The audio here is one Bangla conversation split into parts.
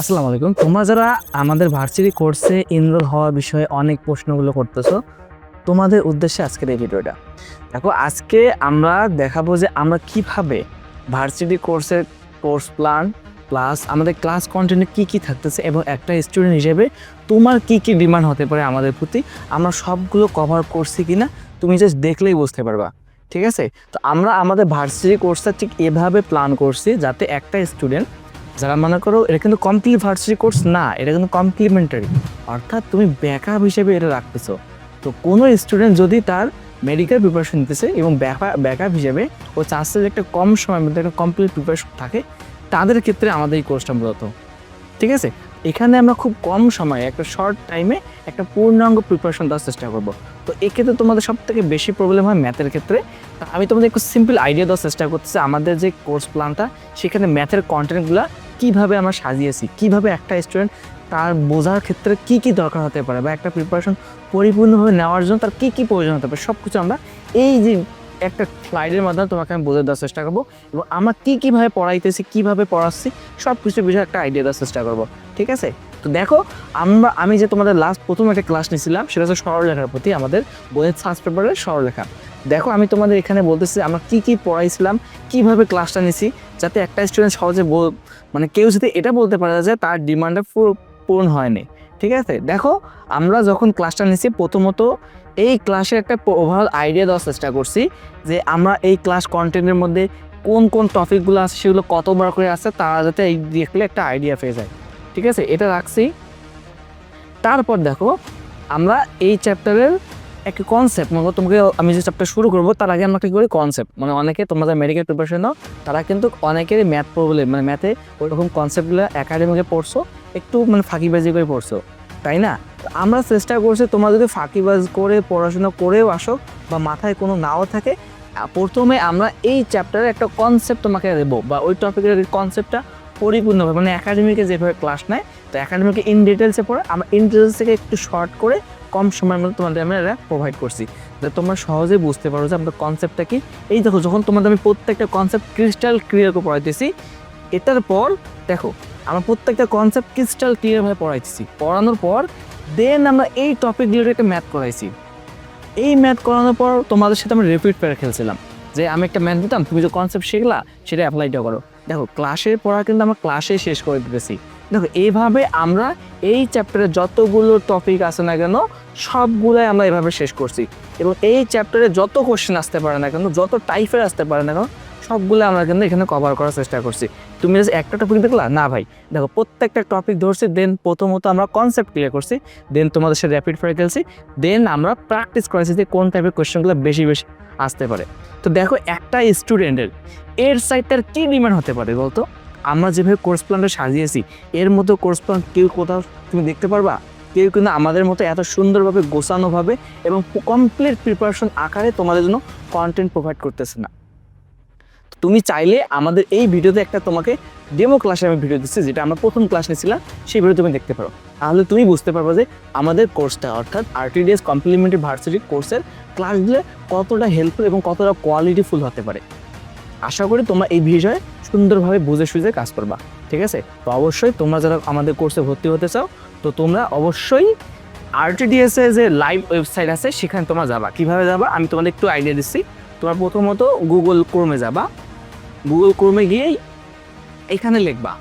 আসসালামু আলাইকুম। তোমরা যারা আমাদের ভার্সিটি কোর্সে এনরোল হওয়ার বিষয়ে অনেক প্রশ্নগুলো করতেছো, তোমাদের উদ্দেশ্যে আজকের এই ভিডিওটা। দেখো, আজকে আমরা দেখাবো যে আমরা কীভাবে ভার্সিটি কোর্সের কোর্স প্ল্যান প্লাস আমাদের ক্লাস কন্টেন্টে কী কী থাকতেছে এবং একটা স্টুডেন্ট হিসেবে তোমার কী কী ডিমান্ড হতে পারে আমাদের প্রতি, আমরা সবগুলো কভার করছি কিনা তুমি জাস্ট দেখলেই বুঝতে পারবা, ঠিক আছে? তো আমরা আমাদের ভার্সিটি কোর্সটা ঠিক এভাবে প্ল্যান করছি যাতে একটা স্টুডেন্ট যারা মনে করো এটা কিন্তু কমপ্লিট ভার্সিটি কোর্স না এটা কিন্তু কমপ্লিমেন্টারি অর্থাৎ তুমি ব্যাকআপ হিসেবে এটা রাখতেছো। তো কোনো স্টুডেন্ট যদি তার মেডিকেল প্রিপারেশন নিতেছে এবং ব্যাকআপ হিসেবে ও যে একটা কম সময়ের মধ্যে একটা কমপ্লিট প্রিপারেশন থাকে, তাদের ক্ষেত্রে আমাদের এই কোর্সটা মূলত। ঠিক আছে? এখানে আমরা খুব কম সময়ে, একটা শর্ট টাইমে একটা পূর্ণাঙ্গ প্রিপারেশন দেওয়ার চেষ্টা করব। তো এক্ষেত্রে তোমাদের সব থেকে বেশি প্রবলেম হয় ম্যাথের ক্ষেত্রে। আমি তোমাদের একটু সিম্পল আইডিয়া দেওয়ার চেষ্টা করতেছি। আমাদের যে কোর্স প্ল্যানটা সেখানে ম্যাথের কন্টেন্টগুলো কীভাবে আমরা সাজিয়েছি, কীভাবে একটা স্টুডেন্ট তার বোঝার ক্ষেত্রে কি কি দরকার হতে পারে বা একটা প্রিপারেশন পরিপূর্ণভাবে নেওয়ার জন্য তার কি কি প্রয়োজন হতে পারে সব কিছু আমরা এই যে একটা স্লাইডের মাধ্যমে তোমাকে আমি বোঝা দেওয়ার চেষ্টা করব এবং আমরা কী কীভাবে পড়াইতেছি, কীভাবে পড়াচ্ছি সব কিছু বিষয়ে একটা আইডিয়া দেওয়ার চেষ্টা করব, ঠিক আছে? তো দেখো, আমরা, আমি যে তোমাদের লাস্ট প্রথম একটা ক্লাস নিয়েছিলাম, সেটা হচ্ছে সরলরেখার প্রতি আমাদের বইয়ের সার্চ পেপারের সরলরেখা দেখো, আমি তোমাদের এখানে বলতেছি, আমরা কি কি পড়াইছিলাম, কীভাবে ক্লাসটা নিছি যাতে একটা স্টুডেন্ট সহজে মানে কেউ যদি এটা বলতে পারে যে তার ডিমান্ডটা পুরো পূরণ হয়নি, ঠিক আছে? দেখো, আমরা যখন ক্লাসটা নিছি প্রথমত এই ক্লাসের একটা ওভারঅল আইডিয়া দেওয়ার চেষ্টা করছি, যে আমরা এই ক্লাস কন্টেন্টের মধ্যে কোন কোন টপিকগুলো আছে, সেগুলো কতবার করে আছে, তারা যাতে এই দেখলে একটা আইডিয়া পেয়ে যায়। ঠিক আছে? এটা রাখছি। তারপর দেখো, আমরা এই চ্যাপ্টারের একটা কনসেপ্ট মানে তোমাকে আমি যে চ্যাপ্টার শুরু করব, তার আগে আমরা কি করি? কনসেপ্ট মানে অনেকে, তোমরা যারা মেডিকেল প্রিপারেশন নাও, তারা কিন্তু অনেকেরই ম্যাথ প্রবলেম মানে ম্যাথে ওইরকম কনসেপ্টগুলো একাডেমিকে পড়ছো, একটু মানে ফাঁকিবাজি করে পড়ছো, তাই না? আমরা চেষ্টা করছি, তোমরা যদি ফাঁকিবাজ করে, পড়াশোনা করেও আসো, বা মাথায় কোনো নাও থাকে প্রথমে আমরা এই চ্যাপ্টারের একটা কনসেপ্ট তোমাকে দেবো, বা ওই টপিকের কনসেপ্টটা পরিপূর্ণভাবে মানে একাডেমিকে যেভাবে ক্লাস নেয়, তো একাডেমিকে ইন ডিটেলসে পড়ে, আমরা ইন ডিটেলস থেকে একটু শর্ট করে কম সময়ের মধ্যে তোমাদের আমরা এটা প্রোভাইড করছি। যাতে তোমরা সহজেই বুঝতে পারো যে আমাদের কনসেপ্টটা কি। এই দেখো, যখন তোমাদের আমি প্রত্যেকটা কনসেপ্ট ক্রিস্টাল ক্লিয়ার করে পড়াইতেছি, এটার পর দেখো, আমরা প্রত্যেকটা কনসেপ্ট ক্রিস্টাল ক্লিয়ারভাবে পড়াইতেছি। পড়ানোর পর দেন আমরা এই টপিক একটা ম্যাথ করাইছি। এই ম্যাথ করানোর পর তোমাদের সাথে আমরা রিপিট পেরে খেলছিলাম। যে আমি একটা ম্যাথ দিতাম তুমি যে কনসেপ্ট শিখলা, সেটা অ্যাপ্লাইটা করো। দেখো ক্লাসের পড়া কিন্তু আমরা ক্লাসে শেষ করে দিতেছি। দেখো, এইভাবে আমরা এই চ্যাপ্টারে যতগুলো টপিক আছে না কেন, সবগুলোই আমরা এভাবে শেষ করছি। এবং এই চ্যাপ্টারে যত কোশ্চেন আসতে পারে না কেন, যত টাইপের আসতে পারে না কেন সবগুলো আমরা কিন্তু এখানে কভার করার চেষ্টা করছি। তুমি একটা টপিক দেখলা? না ভাই। দেখো, প্রত্যেকটা টপিক ধরছি দেন প্রথমত আমরা কনসেপ্ট ক্লিয়ার করছি দেন তোমাদের সাথে র্যাপিড ফায়ার খেলছি দেন আমরা প্র্যাকটিস করেছি যে কোন টাইপের কোয়েশ্চেনগুলো বেশি বেশি আসতে পারে। তো দেখো, একটা স্টুডেন্টের এর সাইডটার কী ডিমান্ড হতে পারে বলতো? আমরা যেভাবে কোর্স প্ল্যানটা সাজিয়েছি, এর মতো কোর্স প্ল্যান কেউ কোথাও তুমি দেখতে পারবা? কেউ কিন্তু আমাদের মতো এত সুন্দরভাবে গোছানোভাবে এবং কমপ্লিট প্রিপারেশন আকারে তোমাদের জন্য কন্টেন্ট প্রোভাইড করতেছে না। তুমি চাইলে আমাদের এই ভিডিওতে একটা তোমাকে ডেমো ক্লাসে আমি ভিডিও দিচ্ছি, যেটা আমরা প্রথম ক্লাস নিয়েছিলাম, সেই ভিডিও তুমি দেখতে পারো। তাহলে তুমি বুঝতে পারবে যে আমাদের কোর্সটা অর্থাৎ আরটিডিএস কমপ্লিমেন্টারি ভার্সিটি কোর্সের ক্লাসগুলো কতটা হেল্পফুল এবং কতটা কোয়ালিটিফুল হতে পারে। আশা করি তোমরা এই বিষয়ে সুন্দরভাবে বুঝে সুঝে কাজ করবা, ঠিক আছে? তো অবশ্যই তোমরা যারা আমাদের কোর্সে ভর্তি হতে চাও, তো তোমরা অবশ্যই আরটিডিএস এর যে লাইভ ওয়েবসাইট আছে, সেখানে তোমরা যাবা। কীভাবে যাবা? আমি তোমাদের একটু আইডিয়া দিচ্ছি। তোমার প্রথমত গুগল ক্রোমে যাবা। গুগল ক্রোমে গিয়েই এখানে লিখবা।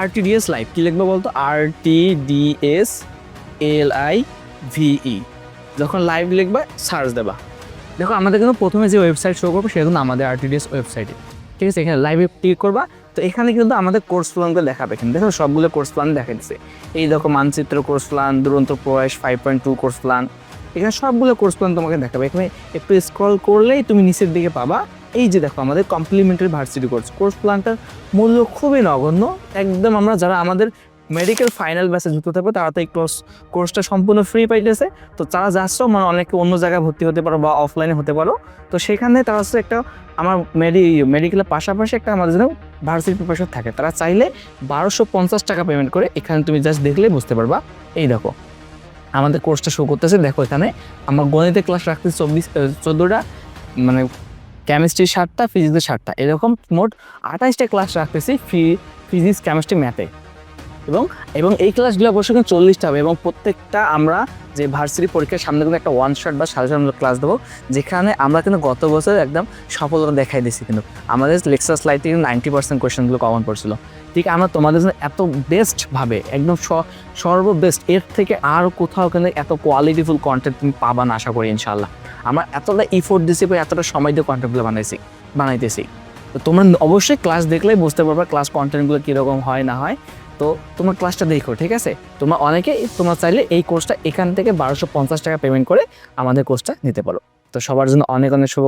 আরটিডিএস লাইভ কি লিখবা বলতো? আর T D S L I V E যখন লাইভ লিখবা সার্চ দেবা। দেখো, আমাদের কিন্তু প্রথমে যে ওয়েবসাইট শো করব, সেটা কিন্তু আমাদের আরটিডিএস ওয়েবসাইটে ঠিক আছে, এখানে লাইভে ক্লিক করবা। তো এখানে কিন্তু আমাদের কোর্স প্ল্যানগুলো দেখাবে এখানে। দেখো, সবগুলো কোর্স প্ল্যান দেখা দিচ্ছে এই দেখো, মানচিত্র কোর্স প্ল্যান দুরন্ত প্রয়াস five point two course plan এখানে সবগুলো কোর্স প্ল্যান তোমাকে দেখাবে। এখানে একটু স্ক্রল করলেই তুমি নিচের দিকে পাবা। এই যে দেখো আমাদের কমপ্লিমেন্টারি ভার্সিটি কোর্স কোর্স প্ল্যানটার মূল্য খুবই নগণ্য। একদম আমরা যারা আমাদের মেডিকেল ফাইনাল ব্যাচে যুক্ত থাকবে, তারা তো এই কোর্স কোর্সটা সম্পূর্ণ ফ্রি পাইতেছে। তো তারা যাচ্ছ মানে অনেকে অন্য জায়গায় ভর্তি হতে পারো বা অফলাইনে হতে পারো। তো সেখানে তারা হচ্ছে একটা আমার মেডি মেডিকেলের পাশাপাশি একটা আমাদের জন্য ভার্সিটি প্রিপারেশন থাকে। তারা চাইলে বারোশো পঞ্চাশ টাকা পেমেন্ট করে এখানে তুমি জাস্ট দেখলে বুঝতে পারবা। এই দেখো, আমাদের কোর্সটা শো করতেছে। দেখো এখানে আমার গণিতের ক্লাস রাখতে চব্বিশ চোদ্দোটা মানে কেমিস্ট্রি সাতটা ফিজিক্সের সাতটা। এরকম মোট আঠাইশটা ক্লাস রাখতেছি ফি ফিজিক্স কেমিস্ট্রি ম্যাথে এবং এবং এই ক্লাসগুলো অবশ্যই কিন্তু চল্লিশটা হবে এবং প্রত্যেকটা আমরা যে ভার্সিটি পরীক্ষার সামনে কিন্তু একটা ওয়ান শট বা সাজেশনমূলক ক্লাস দেবো, যেখানে আমরা কিন্তু গত বছর একদম সফলতা দেখাই দিয়েছি কিন্তু। আমাদের লেকচার স্লাইডে কিন্তু নাইনটি পার্সেন্ট কোয়েশনগুলো কমন পড়ছিল। ঠিক আমরা তোমাদের জন্য এত বেস্টভাবে একদম স- সর্ববেস্ট এর থেকে আর কোথাও কিন্তু এত কোয়ালিটিফুল কন্টেন্ট তুমি পাবা না, আশা করি ইনশাল্লাহ আমরা এতটা ইফোর্ট দিছি বা এতটা সময় দিয়ে কন্টেন্টগুলো বানাইছি, বানাইতেছি। তো তোমরা অবশ্যই ক্লাস দেখলেই বুঝতে পারবা ক্লাস কন্টেন্টগুলো কীরকম হয়, না হয়। তো তোমার ক্লাসটা দেখো, ঠিক আছে? তোমরা অনেকে, তোমরা চাইলে এই কোর্সটা এখান থেকে বারোশো পঞ্চাশ টাকা পেমেন্ট করে আমাদের কোর্সটা নিতে পারো। তো সবার জন্য অনেক অনেক শুভ